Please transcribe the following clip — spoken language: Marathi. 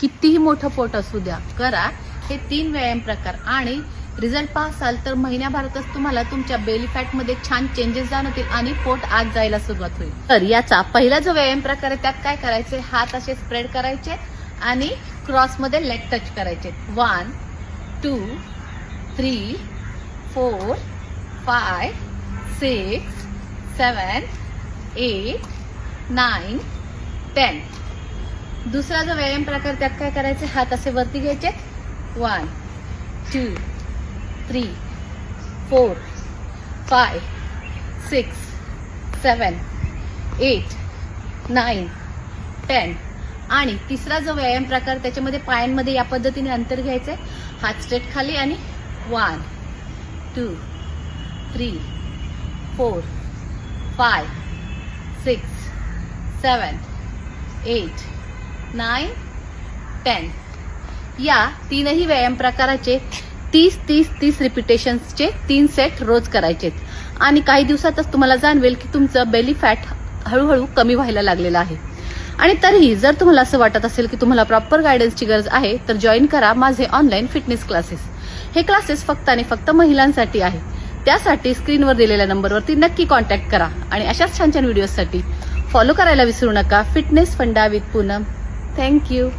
कितीही मोठं पोट असू द्या करा. हे तीन व्यायाम प्रकार. आणि रिझल्ट पाहसाल तर महिन्याभरातच तुम्हाला तुमच्या बेली फॅटमध्ये छान चेंजेस जाणवतील आणि पोट आत जायला सुरुवात होईल. तर याचा पहिला जो व्यायाम प्रकार आहे त्यात काय करायचे? हात असे स्प्रेड करायचे आणि क्रॉसमध्ये लेग टच करायचे. One two three four five six seven eight nine ten दुसरा जो व्यायाम प्रकार त्यात काय करायचे? हात असे वरती घ्यायचे. One two three four five six seven eight nine ten आणि तिसरा जो व्यायाम प्रकार त्याच्यामध्ये पायांमध्ये या पद्धतीने अंतर घ्यायचंय हात स्ट्रेट खाली आणि one two three four five six seven eight nine ten. या तीनही व्यायाम प्रकाराचे तीस तीस तीस रिपिटेशन्सचे तीन सेट रोज करायचे आणि काही दिवसातच तुम्हाला जाणवेल की तुमचं बेली फॅट हळूहळू कमी व्हायला लागलेलं आहे. आणि तरीही जर तुम्हाला असं वाटत असेल की तुम्हाला प्रॉपर गायडन्सची गरज आहे तर जॉईन करा माझे ऑनलाईन फिटनेस क्लासेस हे क्लासेस फक्त आणि फक्त महिलांसाठी आहे. त्यासाठी स्क्रीनवर दिलेल्या नंबरवरती नक्की कॉन्टॅक्ट करा. आणि अशाच छान छान व्हिडिओसाठी फॉलो करायला विसरू नका. फिटनेस फंडा विथ पूनम Thank you.